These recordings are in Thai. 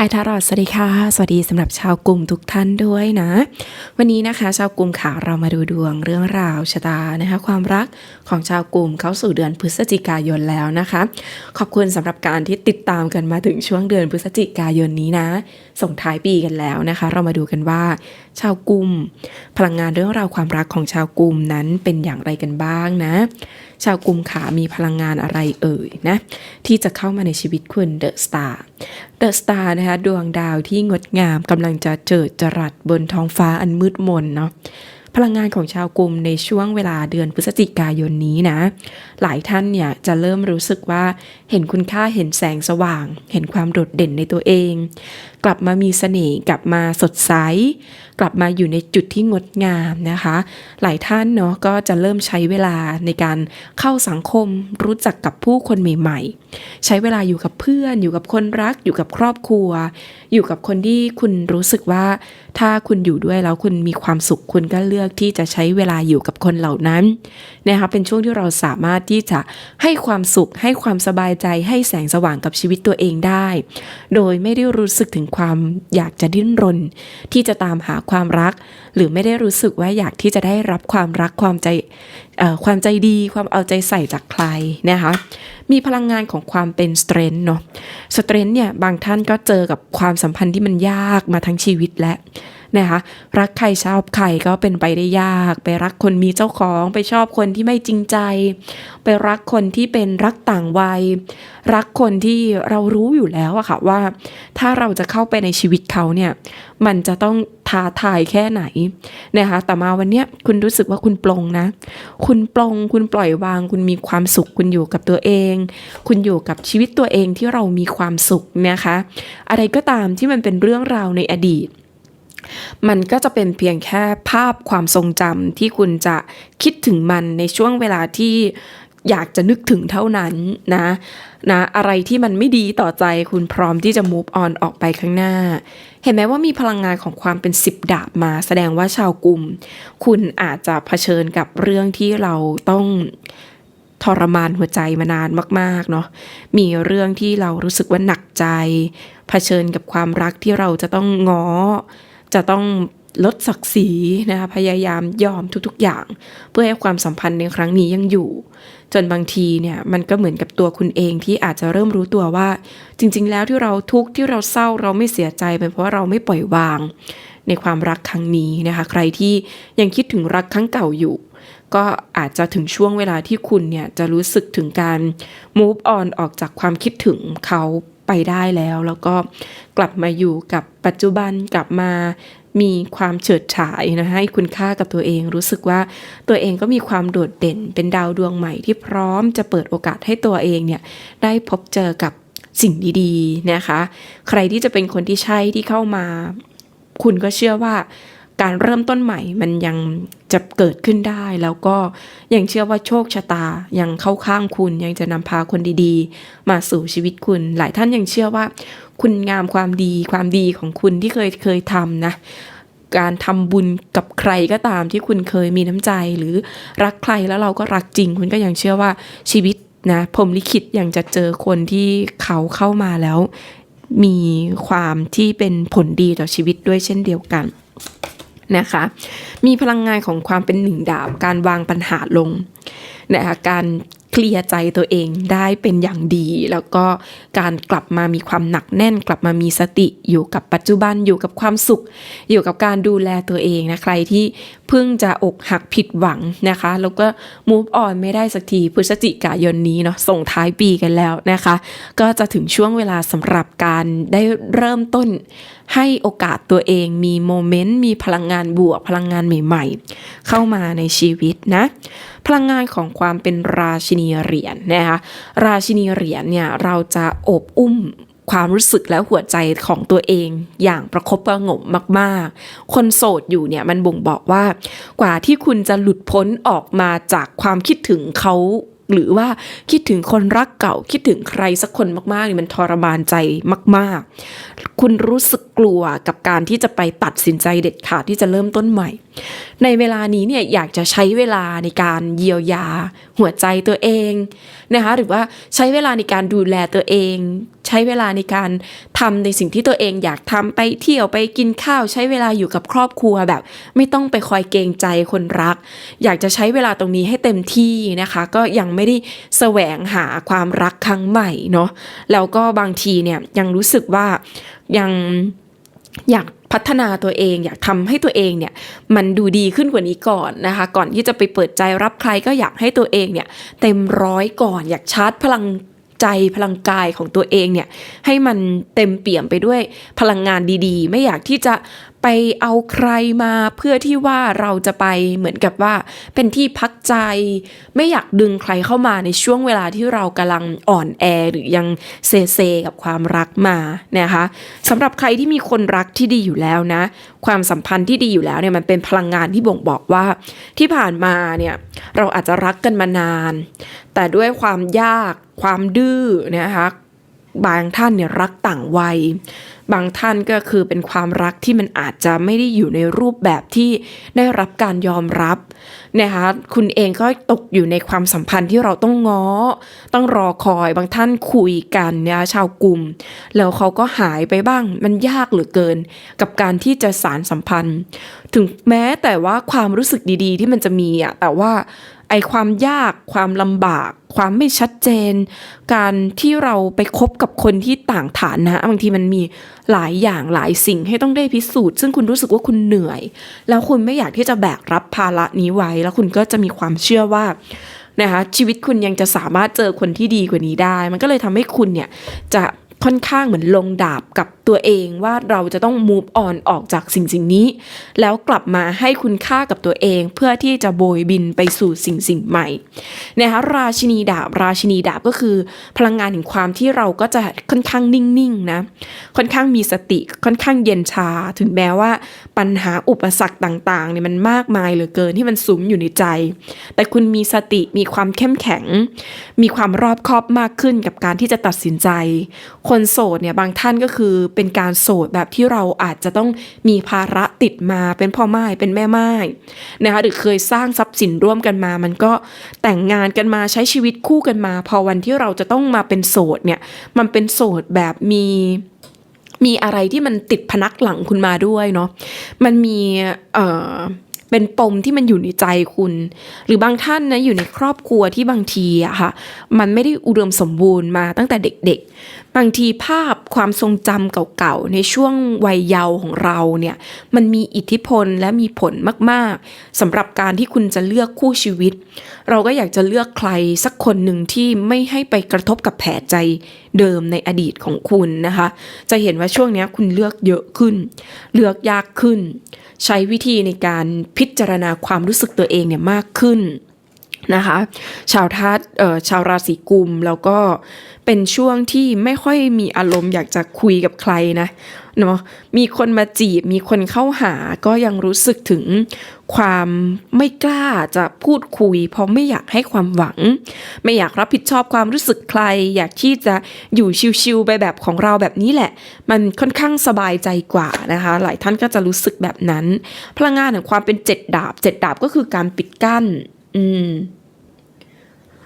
ฮทารอดสวัสดีค่ะ สวัสดีสำหรับชาวกลุ่มทุกท่านด้วยนะ วันนี้นะคะ ชาวกลุ่มขาเรามาดูดวงเรื่องราวชะตานะคะ ความรักของชาวกลุ่มเข้าสู่เดือนพฤศจิกายนแล้วนะคะ ขอบคุณสำหรับการที่ติดตามกันมาถึงช่วงเดือนพฤศจิกายนนี้นะ ส่งท้ายปีกันแล้วนะคะ เรามาดูกันว่า ชาวกลุ่มพลังงานเรื่องราวความรักของชาวกลุ่มนั้นเป็นอย่างไรกันบ้างนะ ชาวกลุ่มขามีพลังงานอะไรเอ่ยนะ ที่จะเข้ามาในชีวิตคุณเดอะสตาร์เดอะสตาร์นะคะดวงดาวที่งดงามกำลังจะเจิดจรัสบนท้องฟ้าอันมืดมนเนาะ ลังงานของชาวกลุ่มในช่วงเวลาเดือนพฤศจิกายนนี้นะ หลายท่านเนี่ยจะเริ่มรู้สึกว่าเห็นคุณค่าเห็นแสงสว่าง เห็นความโดดเด่นในตัวเอง กลับมามีเสน่ห์กลับมาสดใส กลับมาอยู่ในจุดที่งดงามนะคะ หลายท่านเนาะก็จะเริ่มใช้เวลาในการเข้าสังคมรู้จักกับผู้คนใหม่ ๆ ใช้เวลาอยู่กับเพื่อน อยู่กับคนรัก อยู่กับครอบครัว อยู่กับคนที่คุณรู้สึกว่า ถ้าคุณอยู่ด้วยแล้วคุณมีความสุขคุณก็เลือกที่จะใช้เวลาอยู่กับคนเหล่านั้นนะคะเป็นช่วงที่เราสามารถที่จะให้ความสุข ให้ความสบายใจ ให้แสงสว่างกับชีวิตตัวเองได้ โดยไม่ได้รู้สึกถึงความอยากจะดิ้นรน ที่จะตามหาความรัก หรือไม่ได้รู้สึกว่าอยากที่จะได้รับความรักความใจ ความใจดีความเอาใจใส่จากใครนะคะมีพลังงานของความเป็นสเตรนท์เนาะสเตรนท์เนี่ยบางท่านก็เจอกับความสัมพันธ์ที่มันยากมาทั้งชีวิตและนะคะรักใครชอบใครก็เป็นไปได้ยาก ไปรักคนมีเจ้าของไปชอบคนที่ไม่จริงใจ ไปรักคนที่เป็นรักต่างวัย รักคนที่เรารู้อยู่แล้วอะค่ะว่า ถ้าเราจะเข้าไปในชีวิตเขาเนี่ยมันจะต้อง ท้าทายแค่ไหนนะคะแต่มาวันเนี้ยคุณรู้สึกว่าคุณปลงนะ คุณปลงคุณปล่อยวาง คุณมีความสุข คุณอยู่กับตัวเอง คุณอยู่กับชีวิตตัวเองที่เรามีความสุขนะคะ อะไรก็ตามที่มันเป็นเรื่องราวในอดีตมันก็จะเป็นเพียงแค่ภาพความทรงจำที่คุณจะคิดถึงมันในช่วงเวลาที่ อยากจะนึกถึงเท่านั้นนะนะอะไรที่มันไม่ดีต่อใจคุณพร้อมที่จะ move on ออกไปข้างหน้า เห็นไหมว่ามีพลังงานของความเป็นสิบดาบมาแสดงว่าชาวกลุ่ม คุณอาจจะเผชิญกับเรื่องที่เราต้องทรมานหัวใจมานานมากๆเนาะ มีเรื่องที่เรารู้สึกว่าหนักใจ เผชิญกับความรักที่เราจะต้องง้อ จะต้อง ลดศักดิ์ศรีนะคะพยายามยอมทุกๆอย่าง เพื่อให้ความสัมพันธ์ในครั้งนี้ยังอยู่ จนบางทีเนี่ยมันก็เหมือนกับตัวคุณเองที่อาจจะเริ่มรู้ตัวว่า จริง ๆ แล้วที่เราทุกข์ที่เราเศร้าเราไม่เสียใจเป็นเพราะาเราไม่ปล่อยวาง ในความรักครั้งนี้นะคะ ใครที่ยังคิดถึงรักครั้งเก่าอยู่ ก็อาจจะถึงช่วงเวลาที่คุณเนี่ยจะรู้สึกถึงการ move on ออกจากความคิดถึงเขาไปได้แล้ว แล้วก็กลับมาอยู่กับปัจจุบันกลับมา มีความเฉิดฉายนะให้คุณค่ากับตัวเอง รู้สึกว่าตัวเองก็มีความโดดเด่น เป็นดาวดวงใหม่ที่พร้อมจะเปิดโอกาสให้ตัวเองเนี่ยได้พบเจอกับสิ่งดีๆนะคะ ใครที่จะเป็นคนที่ใช่ที่เข้ามา คุณก็เชื่อว่า การเริ่มต้นใหม่มันยังจะเกิดขึ้นได้ แล้วก็ยังเชื่อว่าโชคชะตายังเข้าข้างคุณยังจะนำพาคนดีๆ มาสู่ชีวิตคุณ หลายท่านยังเชื่อว่า คุณงามความดีความดีของคุณที่เคยเคยทำนะการทำบุญกับใครก็ตามที่คุณเคยมีน้ำใจหรือรักใครแล้วเราก็รักจริง คุณก็ยังเชื่อว่าชีวิตนะพรมลิขิตยังจะเจอคนที่เขาเข้ามาแล้ว มีความที่เป็นผลดีต่อชีวิตด้วยเช่นเดียวกัน นะคะ มีพลังงานของความเป็นหนึ่งดาบ การวางปัญหาลงนะคะการเคลียร์ใจตัวเองได้เป็นอย่างดี แล้วก็การกลับมามีความหนักแน่น กลับมามีสติอยู่กับปัจจุบันอยู่กับความสุข อยู่กับการดูแลตัวเองนะใครที่ เพิ่งจะอกหักผิดหวังนะคะ แล้วก็ move on ไม่ได้สักทีพฤศจิกายนนี้เนาะส่งท้ายปีกันแล้วนะคะ ก็จะถึงช่วงเวลาสำหรับการได้เริ่มต้นให้โอกาสตัวเองมีโมเมนต์มีพลังงานบวกพลังงานใหม่ๆ เข้ามาในชีวิตนะ พลังงานของความเป็นราชินีเหรียญนะคะราชินีเหรียญเนี่ยเราจะอบอุ้ม ความรู้สึกและหัวใจของตัวเองอย่างประคบประงมมาก ๆ คนโสดอยู่เนี่ยมันบ่งบอกว่า กว่าที่คุณจะหลุดพ้นออกมาจากความคิดถึงเขา หรือว่าคิดถึงคนรักเก่าคิดถึงใครสักคนมากๆนี่มันทรมานใจมาก ๆ คุณรู้สึกกลัวกับการที่จะไปตัดสินใจเด็ดขาดที่จะเริ่มต้นใหม่ ในเวลานี้เนี่ยอยากจะใช้เวลาในการเยียวยา หัวใจตัวเองนะคะหรือว่าใช้เวลาในการดูแลตัวเอง ใช้เวลาในการทำในสิ่งที่ตัวเองอยากทำไปเที่ยวไปกินข้าว ใช้เวลาอยู่กับครอบครัวแบบ ไม่ต้องไปคอยเกรงใจคนรัก อยากจะใช้เวลาตรงนี้ให้เต็มที่นะคะ ก็ยังไม่ได้แสวงหาความรักครั้งใหม่เนาะแล้วก็บางทีเนี่ยยังรู้สึกว่ายังอยากพัฒนาตัวเองอยากทำให้ตัวเองเนี่ยมันดูดีขึ้นกว่านี้ก่อนนะคะ ก่อนที่จะไปเปิดใจรับใครก็อยากให้ตัวเองเนี่ยเต็มร้อยก่อนอยากชาร์จพลังใจพลังกายของตัวเองเนี่ยให้มันเต็มเปี่ยมไปด้วยพลังงานดีๆ ไม่อยากที่จะ ไปเอาใครมาเพื่อที่ว่าเราจะไปเหมือนกับว่า เป็นที่พักใจ ไม่อยากดึงใครเข้ามาในช่วงเวลาที่เรากำลังอ่อนแอหรือยังเซเซกับความรักมานะคะสำหรับใครที่มีคนรักที่ดีอยู่แล้วนะ ความสัมพันธ์ที่ดีอยู่แล้วเนี่ยมันเป็นพลังงานที่บ่งบอกว่า ที่ผ่านมาเนี่ยเราอาจจะรักกันมานาน แต่ด้วยความยากความดื้อนะคะ บางท่านเนี่ยรักต่างวัย บางท่านก็คือเป็นความรักที่มันอาจจะไม่ได้อยู่ในรูปแบบที่ได้รับการยอมรับนะคะคุณเองก็ตกอยู่ในความสัมพันธ์ที่เราต้องง้อ ต้องรอคอยบางท่านคุยกันเนี่ยชาวกลุ่ม แล้วเขาก็หายไปบ้างมันยากเหลือเกิน กับการที่จะสารสัมพันธ์ ถึงแม้แต่ว่าความรู้สึกดีๆ ที่มันจะมีอะแต่ว่า ไอความยากความลำบาก ความไม่ชัดเจน การที่เราไปคบกับคนที่ต่างฐานนะบางทีมันมีหลายอย่างหลายสิ่งให้ต้องได้พิสูจน์ ซึ่งคุณรู้สึกว่าคุณเหนื่อย แล้วคุณไม่อยากที่จะแบกรับภาระนี้ไว้ แล้วคุณก็จะมีความเชื่อว่านะคะชีวิตคุณยังจะสามารถเจอคนที่ดีกว่านี้ได้ มันก็เลยทำให้คุณเนี่ยจะ ค่อนข้างเหมือนลงดาบกับตัวเองว่าเราจะต้อง move on ออกจากสิ่งสิ่งนี้ แล้วกลับมาให้คุณค่ากับตัวเองเพื่อที่จะโบยบินไปสู่สิ่งสิ่งใหม่นะคะราชินีดาบ ราชินีดาบก็คือ พลังงานแห่งความที่เราก็จะค่อนข้างนิ่งๆนะค่อนข้างมีสติค่อนข้างเย็นชา ถึงแม้ว่าปัญหาอุปสรรคต่างๆเนี่ยมันมากมายเหลือเกินที่มันสุมอยู่ในใจ แต่คุณมีสติมีความเข้มแข็ง มีความรอบคอบมากขึ้นกับการที่จะตัดสินใจคนโสดเนี่ยบางท่านก็คือเป็นการโสดแบบที่เราอาจจะต้องมีภาระติดมาเป็นพ่อไม้เป็นแม่ไม้นะคะหรือเคยสร้างทรัพย์สินร่วมกันมา มันก็แต่งงานกันมาใช้ชีวิตคู่กันมา พอวันที่เราจะต้องมาเป็นโสดเนี่ยมันเป็นโสดแบบมีมีอะไรที่มันติดพนักหลังคุณมาด้วยเนาะมันมีเอ่อ เป็นปมที่มันอยู่ในใจคุณ หรือบางท่านนะอยู่ในครอบครัวที่บางทีอะค่ะ มันไม่ได้อุดมสมบูรณ์มาตั้งแต่เด็กๆ บางทีภาพความทรงจำเก่าๆ ในช่วงวัยเยาว์ของเราเนี่ย มันมีอิทธิพลและมีผลมากๆสำหรับการที่คุณจะเลือกคู่ชีวิต เราก็อยากจะเลือกใครสักคนหนึ่งที่ไม่ให้ไปกระทบกับแผลใจเดิมในอดีตของคุณนะคะ จะเห็นว่าช่วงนี้คุณเลือกเยอะขึ้น เลือกยากขึ้น ใช้วิธีในการพิจารณาความรู้สึกตัวเองเนี่ยมากขึ้นนะคะ ชาวทัศชาวราศีกุม แล้วก็เป็นช่วงที่ไม่ค่อยมีอารมณ์อยากจะคุยกับใครนะ เนาะมีคนมาจีบ มีคนเข้าหาก็ยังรู้สึกถึงความไม่กล้าจะพูดคุย เพราะไม่อยากให้ความหวัง ไม่อยากรับผิดชอบความรู้สึกใคร อยากที่จะอยู่ชิวๆไปแบบของเราแบบนี้แหละ มันค่อนข้างสบายใจกว่านะคะ หลายท่านก็จะรู้สึกแบบนั้น พลังงานของความเป็นเจ็ดดาบเจ็ดดาบก็คือการปิดกั้น อืม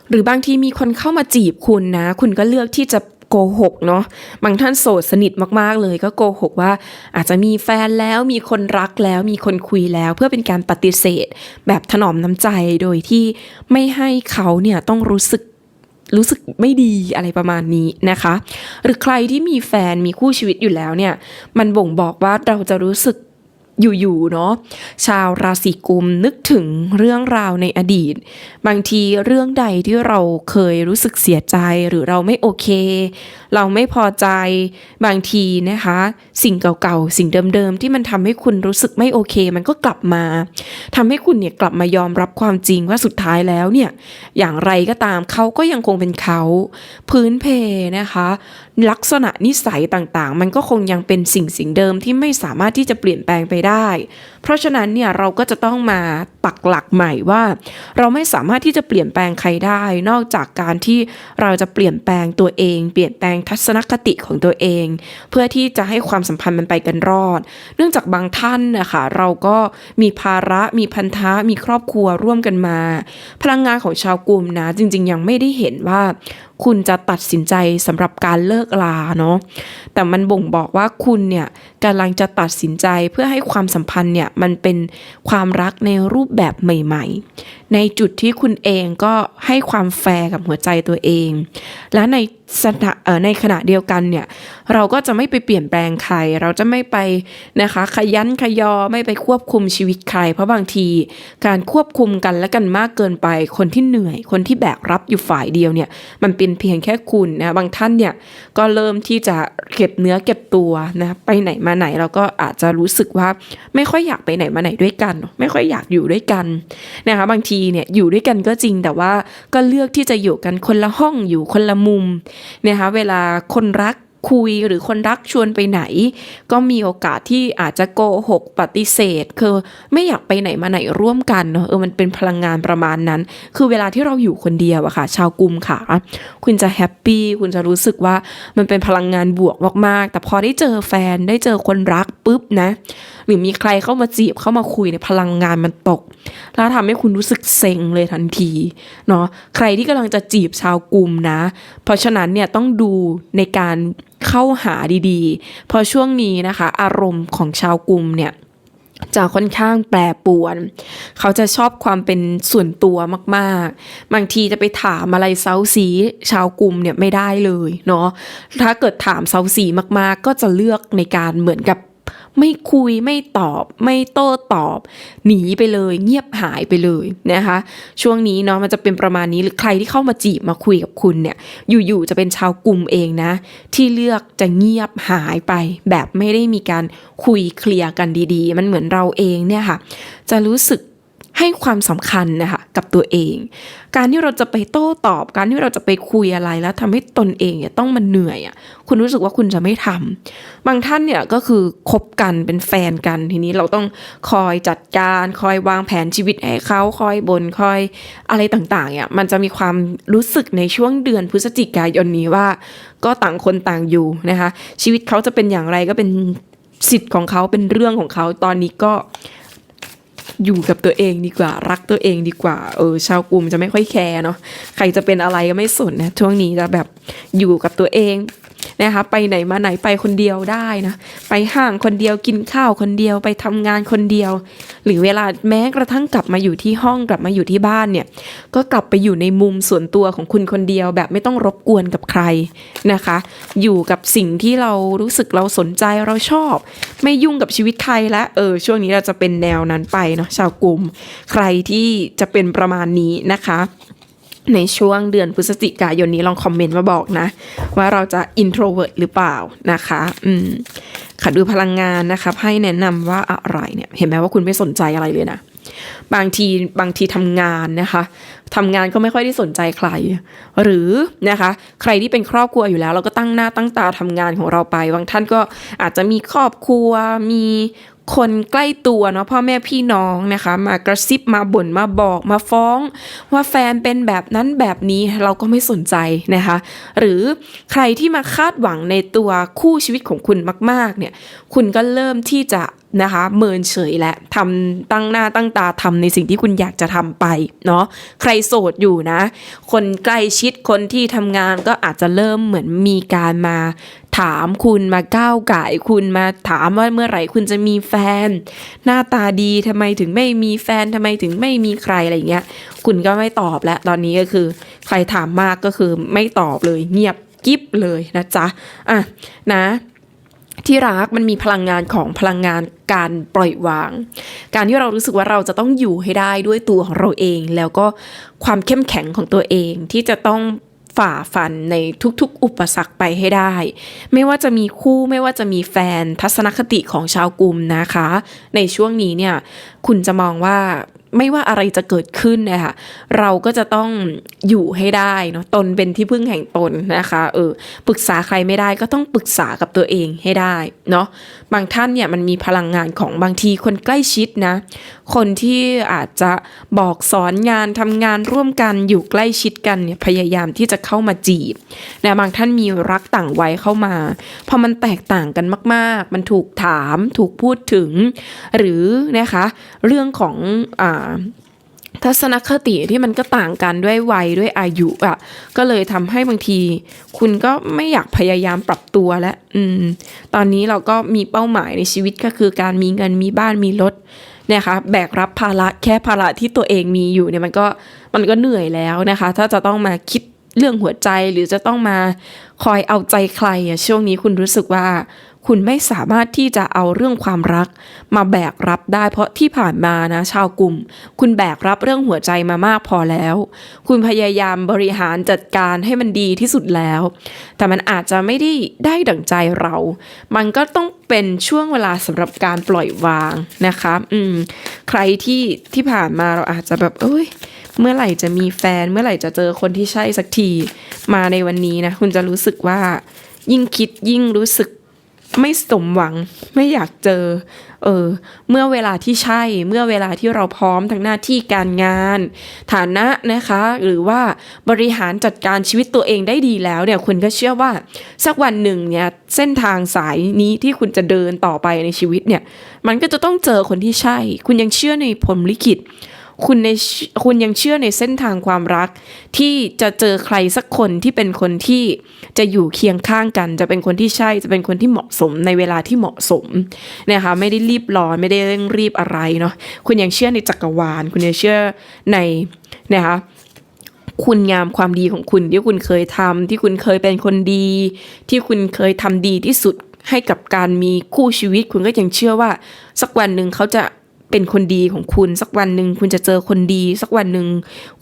หรือบางทีมีคนเข้ามาจีบคุณนะ คุณก็เลือกที่จะ โกหกเนาะบางท่านโสดสนิทมากๆเลยก็โกหกว่า อาจจะมีแฟนแล้วมีคนรักแล้วมีคนคุยแล้ว เพื่อเป็นการปฏิเสธ แบบถนอมน้ำใจโดยที่ไม่ให้เขาเนี่ยต้องรู้สึกรู้สึกไม่ดีอะไรประมาณนี้นะคะ หรือใครที่มีแฟนมีคู่ชีวิตอยู่แล้วเนี่ย มันบ่งบอกว่าเราจะรู้สึก อยู่ๆเนาะชาวราศีกุมนึกถึงเรื่องราวในอดีต บางทีเรื่องใดที่เราเคยรู้สึกเสียใจหรือเราไม่โอเค เราไม่พอใจบางทีนะคะ สิ่งเก่าๆ สิ่งเดิมๆ ที่มันทำให้คุณรู้สึกไม่โอเค มันก็กลับมาทำให้คุณเนี่ยกลับมายอมรับความจริงว่าสุดท้ายแล้วเนี่ยอย่างไรก็ตามเขาก็ยังคงเป็นเขาพื้นเพนะคะ ลักษณะนิสัยต่างๆ มันก็คงยังเป็นสิ่งสิ่งเดิมที่ไม่สามารถที่จะเปลี่ยนแปลงไปได้ เพราะฉะนั้นเนี่ยเราก็จะต้องมาปักหลักใหม่ว่า เราไม่สามารถที่จะเปลี่ยนแปลงใครได้ นอกจากการที่เราจะเปลี่ยนแปลงตัวเอง เปลี่ยนแปลงทัศนคติของตัวเอง เพื่อที่จะให้ความสัมพันธ์มันไปกันรอด เนื่องจากบางท่านนะคะเราก็มีภาระมีพันธะมีครอบครัวร่วมกันมา พลังงานของชาวกลุ่มนะ จริง ๆ ยังไม่ได้เห็นว่าคุณจะตัดสินใจสำหรับการเลิกลาเนาะแต่มันบ่งบอกว่าคุณเนี่ยกำลังจะตัดสินใจเพื่อให้ความสัมพันธ์เนี่ยมันเป็นความรักในรูปแบบใหม่ ๆ ในจุดที่คุณเองก็ให้ความแฟร์กับหัวใจตัวเอง และในสถาเอ่อในขณะเดียวกันเนี่ยเราก็จะไม่ไปเปลี่ยนแปลงใคร เราจะไม่ไปนะคะขยันขยอไม่ไปควบคุมชีวิตใคร เพราะบางทีการควบคุมกันและกันมากเกินไป คนที่เหนื่อย คนที่แบกรับอยู่ฝ่ายเดียวเนี่ยมันเป็นเพียงแค่คุณนะบางท่านเนี่ยก็เริ่มที่จะเก็บเนื้อเก็บตัวนะไปไหนมาไหนเราก็อาจจะรู้สึกว่าไม่ค่อยอยากไปไหนมาไหนด้วยกัน ไม่ค่อยอยากอยู่ด้วยกันนะคะบางทีเนี่ยอยู่ด้วยกันก็จริง แต่ว่าก็เลือกที่จะอยู่กันคนละห้องอยู่คนละมุมนะคะเวลาคนรัก คุยหรือคนรักชวนไปไหน ก็มีโอกาสที่อาจจะโกหกปฏิเสธ คือไม่อยากไปไหนมาไหนร่วมกันเนอะเออมันเป็นพลังงานประมาณนั้น คือเวลาที่เราอยู่คนเดียวอะค่ะ ชาวกลุ่มค่ะ คุณจะแฮปปี้คุณจะรู้สึกว่ามันเป็นพลังงานบวกมากๆ แต่พอได้เจอแฟนได้เจอคนรักปุ๊บนะ หรือมีใครเข้ามาจีบเข้ามาคุยในยพลังงานมันตก แล้วทำให้คุณรู้สึกเซ็งเลยทันทีเนาะใครที่กำลังจะจีบชาวกลุ่มนะ เพราะฉะนั้นเนี่ยต้องดูในการ เข้าหาดีๆเพราะช่วงนี้นะคะ อารมณ์ของชาวกลุ่มเนี่ยจะค่อนข้างแปรปวน เขาจะชอบความเป็นส่วนตัวมากๆ บางทีจะไปถามอะไรเซาซีชาวกลุ่มเนี่ยไม่ได้เลยเนาะ ถ้าเกิดถามเซาซีมากๆ ก็จะเลือกในการเหมือนกับ ไม่คุยไม่ตอบ ไม่โต้ตอบ หนีไปเลย เงียบหายไปเลยนะคะ ช่วงนี้เนาะมันจะเป็นประมาณนี้หรือใครที่เข้ามาจีบมาคุยกับคุณเนี่ย อยู่ๆจะเป็นชาวกลุ่มเองนะ ที่เลือกจะเงียบหายไป แบบไม่ได้มีการคุยเคลียร์กันดี ๆ มันเหมือนเราเองเนี่ยค่ะ จะรู้สึก ให้ความสำคัญนะคะกับตัวเอง การที่เราจะไปโต้ตอบ การที่เราจะไปคุยอะไรแล้วทำให้ตนเองเนี่ยต้องมันเหนื่อยอะคุณรู้สึกว่าคุณจะไม่ทำบางท่านเนี่ยก็คือคบกันเป็นแฟนกันทีนี้เราต้องคอยจัดการคอยวางแผนชีวิตให้เขาคอยบนคอยอะไรต่างๆเนี่ยมันจะมีความรู้สึกในช่วงเดือนพฤศจิกายนนี้ว่า ก็ต่างคนต่างอยู่นะคะชีวิตเขาจะเป็นอย่างไรก็เป็นสิทธิ์ของเขาเป็นเรื่องของเขาตอนนี้ก็ อยู่กับตัวเองดีกว่า รักตัวเองดีกว่า เออ ชาวกลุ่มจะไม่ค่อยแคร์เนาะใครจะเป็นอะไรก็ไม่สนนะช่วงนี้จะแบบอยู่กับตัวเอง นะคะไปไหนมาไหนไปคนเดียวได้นะไปห้างคนเดียวกินข้าวคนเดียวไปทำงานคนเดียว หรือเวลาแม้กระทั่งกลับมาอยู่ที่ห้องกลับมาอยู่ที่บ้านเนี่ยก็กลับไปอยู่ในมุมส่วนตัวของคุณคนเดียว แบบไม่ต้องรบกวนกับใครนะคะ อยู่กับสิ่งที่เรารู้สึกเราสนใจเราชอบ ไม่ยุ่งกับชีวิตใครและเออช่วงนี้เราจะเป็นแนวนั้นไปเนาะชาวกลุ่ม ใครที่จะเป็นประมาณนี้นะคะ ในช่วงเดือนพฤศจิกายนนี้ลองคอมเมนต์มาบอกนะ ว่าเราจะ introvert หรือเปล่านะคะอืมค่ะดูพลังงานนะคะให้แนะนำว่าอะไรเนี่ยเห็นไหมว่าคุณไม่สนใจอะไรเลยนะบางทีบางทีทำงานนะคะทำงานก็ไม่ค่อยได้สนใจใคร หรือนะคะ ใครที่เป็นครอบครัวอยู่แล้ว เราก็ตั้งหน้าตั้งตาทำงานของเราไป บางท่านก็อาจจะมีครอบครัวมี คนใกล้ตัวเนาะพ่อแม่พี่น้องนะคะ มากระซิบมาบ่นมาบอกมาฟ้อง ว่าแฟนเป็นแบบนั้นแบบนี้เราก็ไม่สนใจนะคะ หรือใครที่มาคาดหวังในตัวคู่ชีวิตของคุณมาก ๆ เนี่ย คุณก็เริ่มที่จะ นะคะเมินเฉยและทำตั้งหน้าตั้งตาทำในสิ่งที่คุณอยากจะทำไปเนาะใครโสดอยู่นะ คนใกล้ชิดคนที่ทำงานก็อาจจะเริ่มเหมือนมีการมาถามคุณมาก้าวไก่คุณมาถามว่าเมื่อไหร่คุณจะมีแฟน หน้าตาดีทำไมถึงไม่มีแฟนทำไมถึงไม่มีใครอะไรเงี้ย คุณก็ไม่ตอบแล้วตอนนี้ก็คือ ใครถามมากก็คือไม่ตอบเลยเงียบกิ๊บเลยนะจ๊ะอะนะ ที่รักมันมีพลังงานของพลังงานการปล่อยวาง การที่เรารู้สึกว่าเราจะต้องอยู่ให้ได้ด้วยตัวของเราเอง แล้วก็ความเข้มแข็งของตัวเองที่จะต้องฝ่าฟันในทุกๆ อุปสรรคไปให้ได้ ไม่ว่าจะมีคู่ไม่ว่าจะมีแฟนทัศนคติของชาวกลุ่มนะคะ ในช่วงนี้เนี่ย คุณจะมองว่า ไม่ว่าอะไรจะเกิดขึ้นนะคะเราก็จะต้องอยู่ให้ได้เนาะตนเป็นที่พึ่งแห่งตนนะคะเออปรึกษาใครไม่ได้ก็ต้องปรึกษากับตัวเองให้ได้เนาะบางท่านเนี่ยมันมีพลังงานของบางทีคนใกล้ชิดนะ คนที่อาจจะบอกสอนงานทำงานร่วมกันอยู่ใกล้ชิดกันเนี่ยพยายามที่จะเข้ามาจีบนะบางท่านมีรักต่างวัยเข้ามาพอมันแตกต่างกันมาก ๆ มันถูกถามถูกพูดถึง หรือนะคะเรื่องของอ่าทัศนคติที่มันก็ต่างกันด้วยวัยด้วยอายุอะ ก็เลยทำให้บางที คุณก็ไม่อยากพยายามปรับตัวแล้วอืม ตอนนี้เราก็มีเป้าหมายในชีวิตก็คือการมีเงินมีบ้านมีรถเนี่ยค่ะแบกรับภาระแค่ภาระที่ตัวเองมีอยู่เนี่ยมันก็มันก็เหนื่อยแล้วนะคะ ถ้าจะต้องมาคิดเรื่องหัวใจหรือจะต้องมาคอยเอาใจใครอะช่วงนี้คุณรู้สึกว่า คุณไม่สามารถที่จะเอาเรื่องความรัก มาแบกรับได้ เพราะที่ผ่านมานะชาวกลุ่ม คุณแบกรับเรื่องหัวใจมามากพอแล้ว คุณพยายามบริหารจัดการให้มันดีที่สุดแล้ว แต่มันอาจจะไม่ได้ได้ดั่งใจเรา มันก็ต้องเป็นช่วงเวลาสำหรับการปล่อยวางนะคะอืมใครที่ที่ผ่านมาเราอาจจะแบบเอ้ยเมื่อไหร่จะมีแฟนเมื่อไหร่จะเจอคนที่ใช่สักทีมาในวันนี้นะ คุณจะรู้สึกว่ายิ่งคิดยิ่งรู้สึก ไม่สมหวังไม่อยากเจอ เออ เมื่อเวลาที่ใช่ เมื่อเวลาที่เราพร้อมทั้งหน้าที่การงาน ฐานะนะคะ หรือว่าบริหารจัดการชีวิตตัวเองได้ดีแล้วเนี่ยคุณก็เชื่อว่า สักวันหนึ่งเนี่ยเส้นทางสายนี้ที่คุณจะเดินต่อไปในชีวิตเนี่ย มันก็จะต้องเจอคนที่ใช่ คุณยังเชื่อในพรมลิขิต คุณในคุณยังเชื่อในเส้นทางความรัก ที่จะเจอใครสักคนที่เป็นคนที่จะอยู่เคียงข้างกัน จะเป็นคนที่ใช่จะเป็นคนที่เหมาะสมในเวลาที่เหมาะสมนะคะไม่ได้รีบร้อนไม่ได้เร่งรีบอะไรเนาะคุณยังเชื่อในจักรวาล คุณยังเชื่อในนะคะคุณงามความดีของคุณที่คุณเคยทำที่คุณเคยเป็นคนดี ที่คุณเคยทำดีที่สุดให้กับการมีคู่ชีวิต คุณก็ยังเชื่อว่า สักวันหนึ่งเขาจะ เป็นคนดีของคุณสักวันหนึ่งคุณจะเจอคนดี สักวันหนึ่ง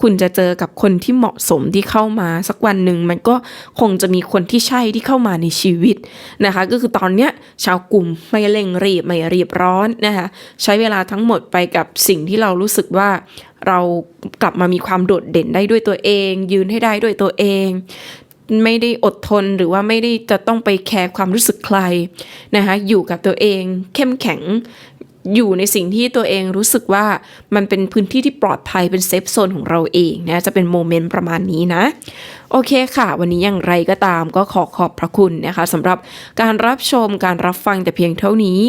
คุณจะเจอกับคนที่เหมาะสมที่เข้ามา สักวันหนึ่งมันก็คงจะมีคนที่ใช่ที่เข้ามาในชีวิตนะคะ ก็คือตอนเนี้ยชาวกลุ่มไม่เร่งรีบไม่รีบร้อนนะคะใช้เวลาทั้งหมดไปกับสิ่งที่เรารู้สึกว่าเรากลับมามีความโดดเด่นได้ด้วยตัวเอง ยืนให้ได้ด้วยตัวเองไม่ได้อดทนหรือว่าไม่ได้จะต้องไปแคร์ความรู้สึกใครนะคะอยู่กับตัวเองเข้มแข็ง อยู่ในสิ่งที่ตัวเองรู้สึกว่ามันเป็นพื้นที่ที่ปลอดภัยเป็นเซฟโซนของเราเองนะจะเป็นโมเมนต์ประมาณนี้นะ โอเคค่ะ วันนี้อย่างไรก็ตามก็ขอขอบพระคุณนะคะสำหรับการรับชมการรับฟังแต่เพียงเท่านี้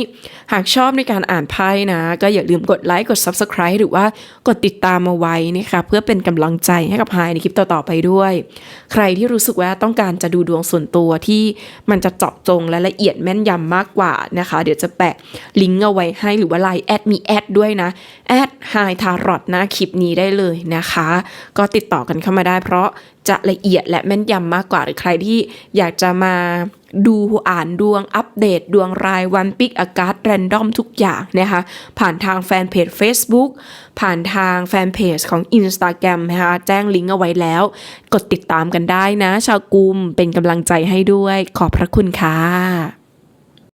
หากชอบในการอ่านไพ่นะ ก็อย่าลืมกดไลค์กด Subscribe หรือว่ากดติดตามมาไว้นะคะเพื่อเป็นกำลังใจให้กับไฮในคลิปต่อๆไปด้วย ใครที่รู้สึกว่าต้องการจะดูดวงส่วนตัวที่มันจะเจาะจงและละเอียดแม่นยำมากกว่านะคะ เดี๋ยวจะแปะลิงก์เอาไว้ให้หรือว่าไลน์แอดมีแอดด้วยนะแอดไฮทารอตนะคลิปนี้ได้เลยนะคะ ก็ติดต่อกันเข้ามาได้เพราะจะละเอียดและแม่นยำมากกว่าหรือใครที่อยากจะมาดูอ่านดวงอัปเดตดวงรายวันปิกอากาศแรนดอมทุกอย่างนะคะผ่านทางแฟนเพจ Facebook ผ่านทางแฟนเพจของ Instagram นะคะแจ้งลิงก์เอาไว้แล้ว กดติดตามกันได้นะ ชาวกุมเป็นกำลังใจให้ด้วย ขอบพระคุณค่ะ